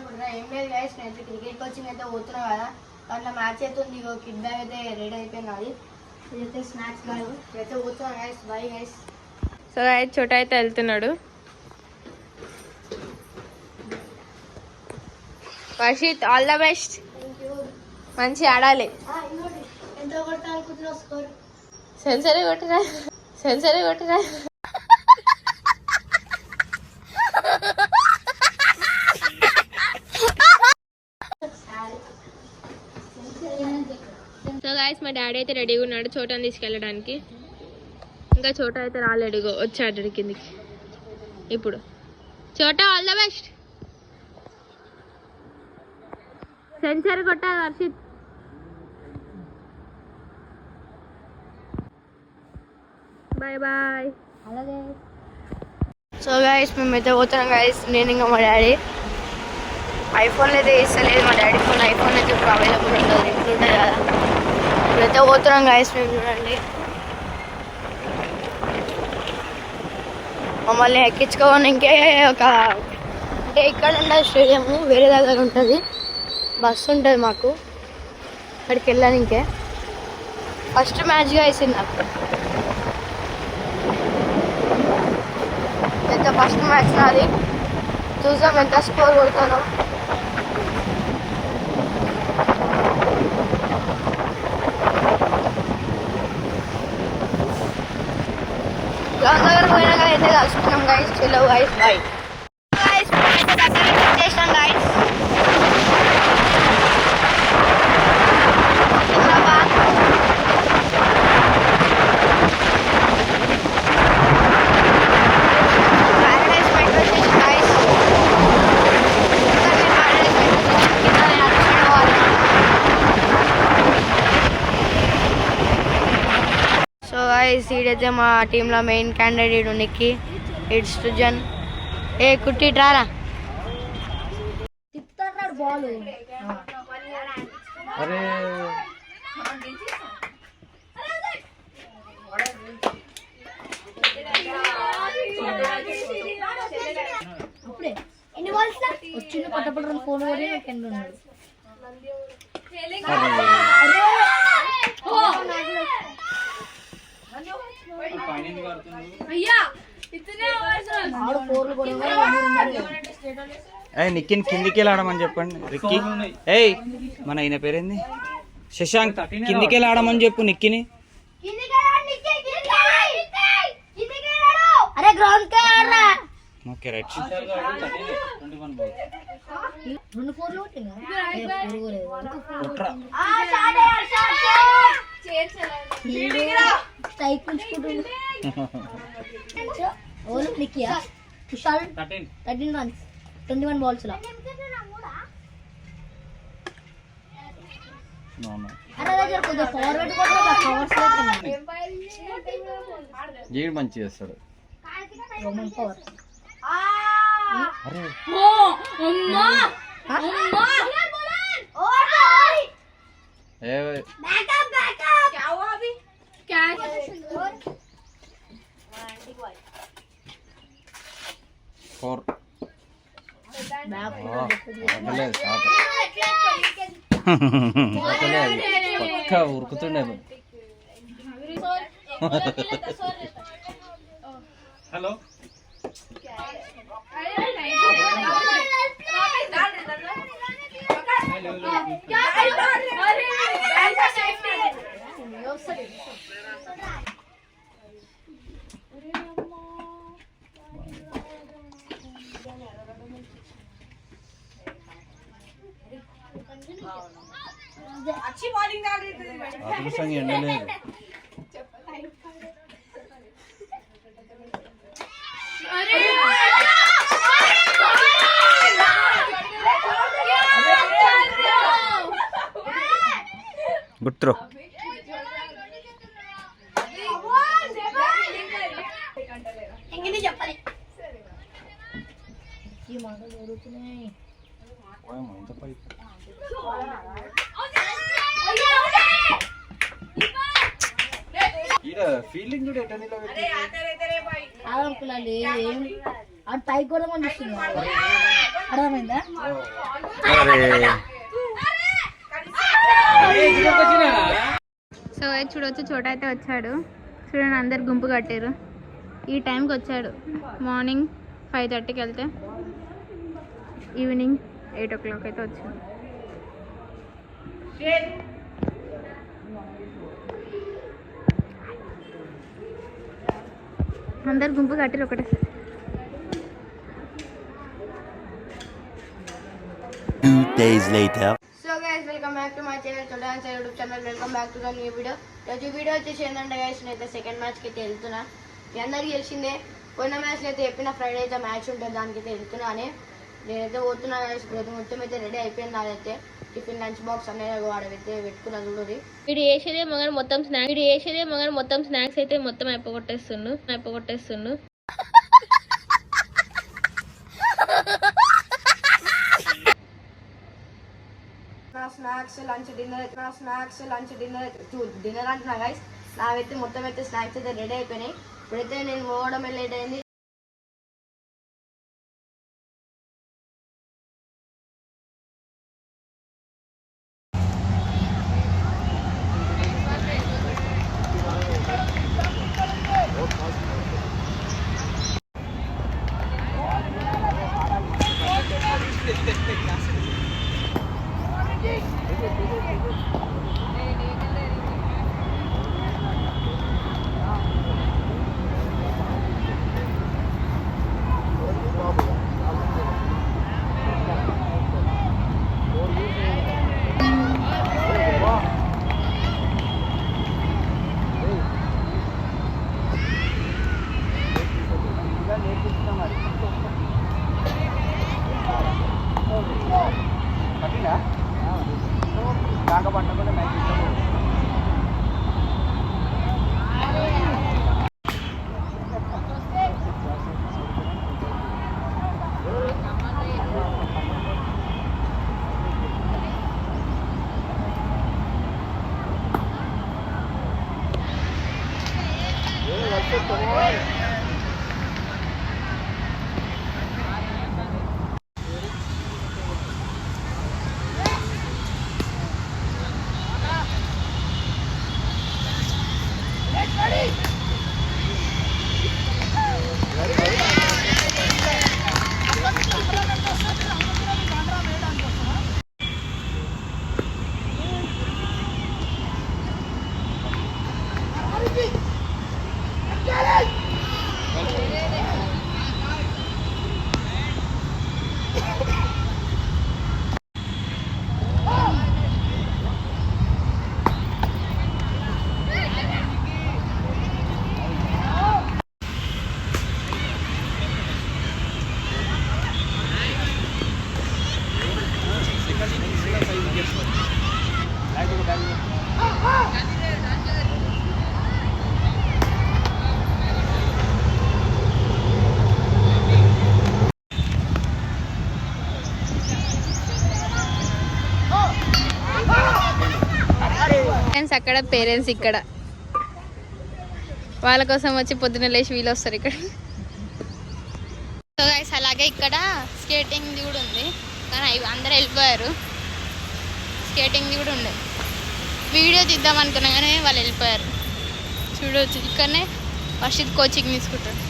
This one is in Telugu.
అనుకుంటున్నా. ఏం లేదు గైస్ నేనైతే క్రికెట్ కోచింగ్ అయితే పోతున్నా కదా. దాంట్లో మ్యాచ్ అయితే ఉంది ఇగో కిడ్ బ్యాగ్ అయితే రెడీ అయిపోయింది అది. ఇదైతే స్నాక్స్ బ్యాగ్ ఇదైతే పోతున్నా గైస్ బై గైస్ సో అయితే చోట అయితే వెళ్తున్నాడు. వర్షిత్ ఆల్ ద బెస్ట్ మంచి ఆడాలి. సెన్సరీ కొట్టిరా? సెన్సరీ కొట్టిరా సో గాయస్ మా డాడీ అయితే రెడీగా ఉన్నాడు చోటని తీసుకెళ్ళడానికి. ఇంకా చోట అయితే రాలేడు వచ్చాడు కిందికి. ఇప్పుడు. చోట ఆల్ ద బెస్ట్ సెన్సర్ కొట్టాలి వర్షిత్ బాయ్ బాయ్ అలాగే సో గైస్ మేమైతే పోతున్నాం గైస్ నేను ఇంకా మా డాడీ. ఐఫోన్ అయితే ఇస్తలేదు మా డాడీ ఫోన్ ఐఫోన్ అయితే ఇప్పుడు అవైలబుల్ ఉంటుంది ఇప్పుడు ఉంటుంది కదా. ఇప్పుడైతే పోతున్నాం గాయస్ మేము చూడండి మమ్మల్ని ఎక్కించుకోవడానికే ఒక అంటే ఇక్కడ ఉండదు స్టేడియం వేరే దగ్గర ఉంటుంది బస్సు ఉంటుంది మాకు అక్కడికి వెళ్ళడానికే ఫస్ట్ మ్యాచ్గా వేసింది నాకు పెద్ద ఫస్ట్ మ్యాచ్ నాది చూసాం ఎంత స్కోర్ కొడతానో గ్రౌండ్ దగ్గర పోయినాక అయితే కలుసుకున్నాం గైస్ చెలో గైస్ బై గైస్ అయితే దగ్గర చేసినాం guys Paradise metro station guys Paradise metro station కింద నడుచుకునే వాళ్ళం సో గైస్ ఈడైతే మా టీంలో main candidate Nikki it's Srujan ఏ కుట్టి రారా అరే ఎన్ని బాల్స్ వచ్చింది పట్టపడ ఫోన్ కూడా కింద ఉన్నాడు ఆడు ఫోర్లు కూడా ఏ నిక్కిని కిందికి వెళ్ళి ఆడమని చెప్పండి రిక్కి. ఏయ్ మన ఈయన పేరేంది? శశాంక్ కిందికి వెళ్ళి ఆడమని చెప్పు నిక్కిని. Okay right. రెండు ఫోర్లు కొట్టిందా? స్ట్రైక్ ఉంచుకుంటుంది ఓలు నిక్కియా Kushal thirteen runs twenty one balls లో అరే దగ్గర కొద్దిగా ఫార్వర్డ్ కూడా కవర్స్ జీడు మంచి Betul. పై ఫీలింగ్ కూడా అర్థమైందా? సో అయితే చూడవచ్చు చోట అయితే వచ్చాడు. చూడండి అందరు గుంపు కట్టారు. ఈ టైంకి వచ్చాడు. మార్నింగ్ ఫైవ్ థర్టీకి వెళ్తే. ఈవినింగ్ ఎయిట్ ఓ క్లాక్ అయితే వచ్చాడు అందరు గుంపు కట్టారు ఒకటేసారి Two days later. So guys welcome back to my channel చూడాలని YouTube channel welcome back to the new video రోజు వీడియో వచ్చేసి ఏంటంటే గైస్ నేనైతే సెకండ్ మ్యాచ్కి అయితే వెళ్తున్నా. మీ అందరికీ తెలిసిందే పోయిన మ్యాచ్లో అయితే చెప్పిన ఫ్రైడే అయితే మ్యాచ్ ఉంటుంది దానికి అయితే వెళ్తున్నా అని. నేనైతే పోతున్నా గైస్ ఇప్పుడు మొత్తం అయితే రెడీ అయిపోయింది నాదైతే. టిఫిన్ లంచ్ బాక్స్ అనేది వాడైతే పెట్టుకున్నా చూడరి వీడు వేసేదే మగన్ మొత్తం స్నాక్స్. వీడు వేసేదే మగన్ మొత్తం స్నాక్స్ అయితే మొత్తం అయిపోగొట్టేస్తుండు. అయిపోగొట్టేస్తుండు. నా స్నాక్స్ లంచ్ డిన్నర్ నా స్నాక్స్ లంచ్ డిన్నర్ డిన్నర్ అంటున్నా గైస్ నావైతే మొత్తం అయితే స్నాక్స్ అయితే రెడీ అయిపోయినాయి. ఇప్పుడైతే నేను పోవడం లేట్ అయింది. Good boy. పేరెంట్స్ అక్కడ పేరెంట్స్ ఇక్కడ. వాళ్ళ కోసం వచ్చి పొద్దున్న లేచి వీళ్ళు వస్తారు ఇక్కడ. సో గైస్ అలాగే ఇక్కడ స్కేటింగ్ కూడా ఉంది. కానీ అవి అందరూ వెళ్ళిపోయారు. స్కేటింగ్ కూడా ఉంది. వీడియో తీద్దాం అనుకున్నా కానీ వాళ్ళు వెళ్ళిపోయారు. చూడవచ్చు ఇక్కడనే వర్షిత్ కోచింగ్ తీసుకుంటాడు.